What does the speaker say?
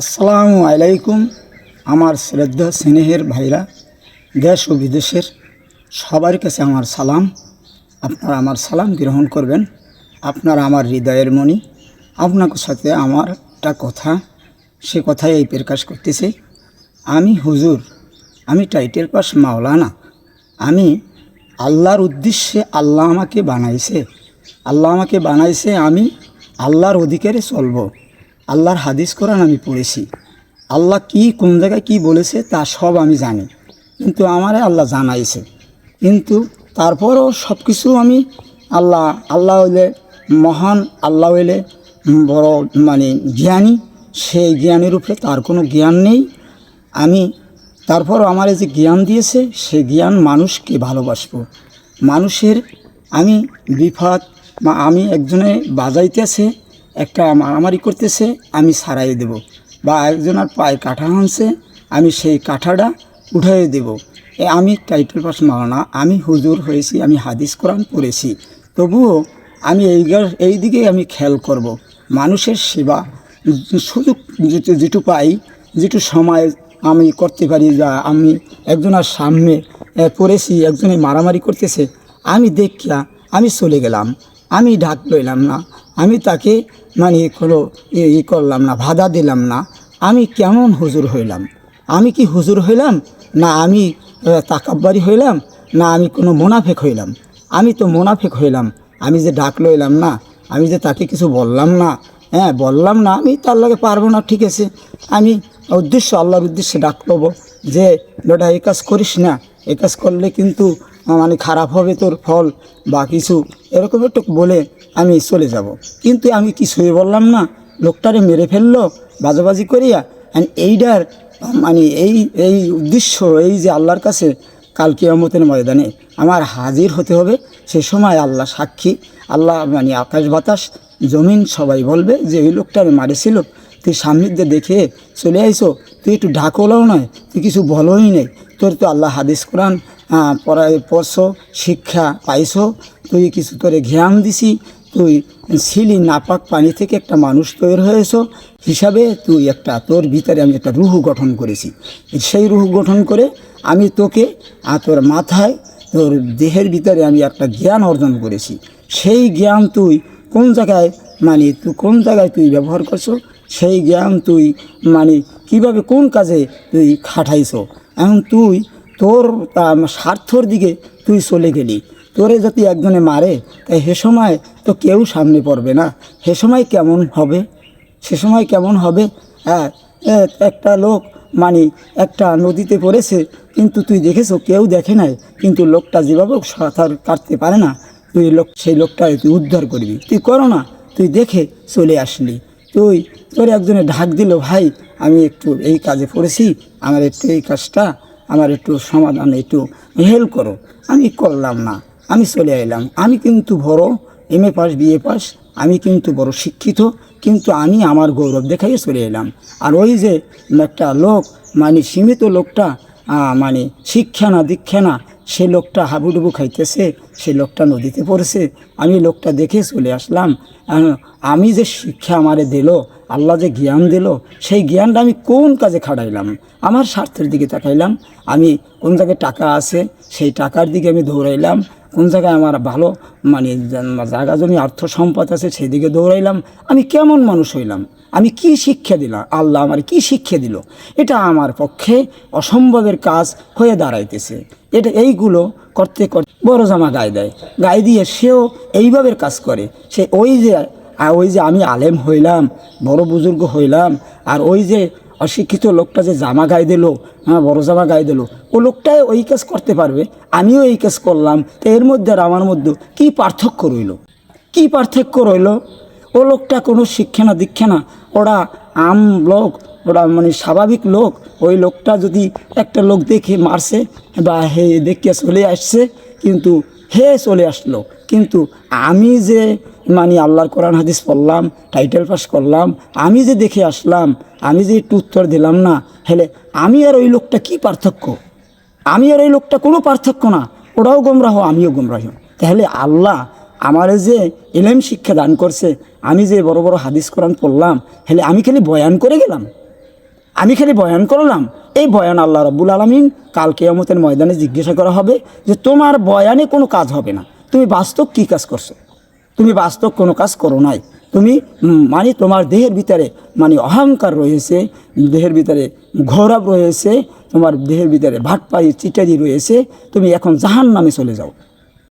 আসসালামু আলাইকুম, আমার শ্রদ্ধা স্নেহের ভাইরা, দেশ ও বিদেশের সবার কাছে আমার সালাম। আপনারা আমার সালাম গ্রহণ করবেন। আপনারা আমার হৃদয়ের মণি। আপনার সাথে আমার একটা কথা, সে কথাই এই প্রকাশ করতেছে। আমি হুজুর, আমি টাইটেল পাস মাওলানা। আমি আল্লাহর উদ্দেশ্যে আল্লাহ আমাকে বানাইছে। আল্লাহ আমাকে বানাইছে, আমি আল্লাহর অধিকারে চলবো। আল্লাহর হাদিস কোরআন আমি পড়েছি। আল্লাহ কি, কোন জায়গায় কি বলেছে তা সব আমি জানি। কিন্তু আমারে আল্লাহ জানাইছে। কিন্তু তারপরও সব কিছু আমি আল্লাহ আল্লাহ হইলে মহান, আল্লাহ হইলে বড় মানে জ্ঞানী, সেই জ্ঞানের উপরে তার কোনো জ্ঞান নেই। আমি তারপর আমার যে জ্ঞান দিয়েছে, সে জ্ঞান মানুষকে ভালোবাসবো। মানুষের আমি বিপদ বা আমি একজনে বাজাইতেছে একটা মারামারি করতেছে, আমি সারাই দেব। বা একজনের পায়ে কাঠা হানছে আমি সেই কাঠাটা উঠাই দেব। আমি টাইটেল পাস মাওলানা আমি হুজুর হয়েছি, আমি হাদিস কোরআন পড়েছি। তবুও আমি এই এই দিকে আমি খেয়াল করব। মানুষের সেবা, সুযোগ যেটু যেটু পাই, যেটু সময় আমি করতে পারি যা আমি একজনের সামনে পড়েছি, একজনে মারামারি করতেছে, আমি দেখিয়া আমি চলে গেলাম। আমি ডাক লইলাম না। আমি তাকে মানে কোনো ই- করলাম না, বাধা দিলাম না। আমি কেমন হুজুর হইলাম? আমি কি হুজুর হইলাম? না আমি তাকাব্বারি হইলাম? না আমি কোনো মোনাফেক হইলাম? আমি তো মোনাফেক হইলাম। আমি যে ডাক লইলাম না, আমি যে তাকে কিছু বললাম না হ্যাঁ বললাম না, আমি তার লাগে পারব না, ঠিক আছে। আমি উদ্দেশ্য, আল্লাহর উদ্দেশ্যে ডাক লবো যে, বেটা এই কাজ করিস না এই কাজ করলে কিন্তু মানে খারাপ হবে তোর ফল বা কিছু, এরকম একটু বলে আমি চলে যাব। কিন্তু আমি কিছুই বললাম না। লোকটারে মেরে ফেলল, বাজাবাজি করিয়া, and এইটার মানে এই এই উদ্দেশ্য, এই যে আল্লাহর কাছে কাল কিয়ামতের ময়দানে আমার হাজির হতে হবে, সে সময় আল্লাহ সাক্ষী, আল্লাহ মানে আকাশ বাতাস, জমিন সবাই বলবে যে ওই লোকটারে মারেছিল, তুই সামনের দিয়ে দেখে চলে আইসো, তুই একটু ঢাকলাও নয়, তুই কিছু বলোই নেই, তোর তো আল্লাহ হাদিস কোরআন আহ, পড়ায় পড়ছো শিক্ষা পাইছো তুই কিছু তোরে জ্ঞান দিছি তুই ছিলি নাপাক পানি থেকে একটা মানুষ তৈরি হয়েছ হিসাবে তুই একটা তোর ভিতরে আমি একটা রুহু গঠন করেছি। সেই রুহু গঠন করে আমি তোকে আর তোর মাথায় তোর দেহের ভিতরে আমি একটা জ্ঞান অর্জন করেছি। সেই জ্ঞান তুই কোন জায়গায় মানে তুই কোন জায়গায় তুই ব্যবহার করছ সেই জ্ঞান তুই মানে কীভাবে কোন কাজে তুই খাটাইছো? এখন তুই তোর স্বার্থর দিকে তুই চলে গেলি। তোরে যদি একজনে মারে, তাই সে সময় তো কেউ সামনে পড়বে না। সে সময় কেমন হবে? সে সময় কেমন হবে? হ্যাঁ একটা লোক মানে একটা নদীতে পড়েছে, কিন্তু তুই দেখেছ কেউ দেখে নাই, কিন্তু লোকটা যেভাবে সাঁতার কাটতে পারে না, তুই লোক, সেই লোকটা তুই উদ্ধার করবি। তুই করো না, তুই দেখে চলে আসলি। তুই, তোর একজনে ঢাক দিল, ভাই, আমি একটু এই কাজে পড়েছি, আমার একটু এই কাজটা আমার একটু সমাধান, একটু হেল্প করো। আমি করলাম না, আমি চলে এলাম। আমি কিন্তু বড় M A pass BA pass, আমি কিন্তু বড় শিক্ষিত, কিন্তু আমি আমার গৌরব দেখাই চলে এলাম। আর ওই যে একটা লোক মানে সীমিত লোকটা মানে শিক্ষা না দীক্ষা না, সে লোকটা হাবুডুবু খাইতেছে সে লোকটা নদীতে পড়েছে, আমি লোকটা দেখে চলে আসলাম। আমি যে শিক্ষা আমারে দিল, আল্লাহ যে জ্ঞান দিল, সেই জ্ঞানটা আমি কোন কাজে খাটাইলাম? আমার স্বার্থের দিকে তাকাইলাম। আমি কোন জায়গায় টাকা আছে, সেই টাকার দিকে আমি দৌড়াইলাম। কোন জায়গায় আমার ভালো মানে জায়গা, জমি অর্থ সম্পদ আছে সেই দিকে দৌড়াইলাম। আমি কেমন মানুষ হইলাম? আমি কি শিক্ষা দিলাম? আল্লাহ আমার কি শিক্ষা দিল? এটা আমার পক্ষে অসম্ভবের কাজ হয়ে দাঁড়াইতেছে। এটা এইগুলো করতে করতে বড় জামা গায়ে দেয়। গায়ে দিয়ে সেও এইভাবে কাজ করে। সে ওই যে ওই যে আমি আলেম হইলাম, বড় বুজুর্গ হইলাম, আর ওই যে অশিক্ষিত লোকটা যে জামা গায়ে দিল হ্যাঁ বড় জামা গায়ে দিল, ও লোকটাই ওই কাজ করতে পারবে, আমিও এই কাজ করলাম। তো এর মধ্যে আর আমার মধ্যে কি পার্থক্য রইল? কি পার্থক্য রইল? ও লোকটা কোনো শিক্ষা না দীক্ষা না, ওরা আম লোক ওরা মানে স্বাভাবিক লোক। ওই লোকটা যদি একটা লোক দেখে মারছে বা হে দেখিয়া চলে আসছে, কিন্তু হে চলে আসলো। কিন্তু আমি যে মানে আল্লাহর কোরআন হাদিস পড়লাম টাইটেল পাস করলাম, আমি যে দেখে আসলাম, আমি যে একটু উত্তর দিলাম না হেলে আমি আর ওই লোকটা কি পার্থক্য? আমি আর ওই লোকটা কোনো পার্থক্য না। ওরাও গোমরাহ, আমিও গোমরাহ। তাহলে আল্লাহ আমার যে এলেম শিক্ষা দান করছে, আমি যে বড় বড় হাদিস কোরআন পড়লাম হেলে আমি খালি বয়ান করে গেলাম। আমি খালি বয়ান করলাম। এই বয়ান আল্লাহ রব্বুল আলমিন কাল কেয়ামতের ময়দানে জিজ্ঞাসা করা হবে যে তোমার বয়ানে কোনো কাজ হবে না। তুমি বাস্তব কী কাজ করছ? তুমি বাস্তব কোনো কাজ করো নাই। তুমি মানে তোমার দেহের ভিতরে মানে অহংকার রয়েছে, দেহের ভিতরে গৌরব রয়েছে, তোমার দেহের ভিতরে ভাটপাই চিটারি রয়েছে, তুমি এখন জাহান নামে চলে যাও।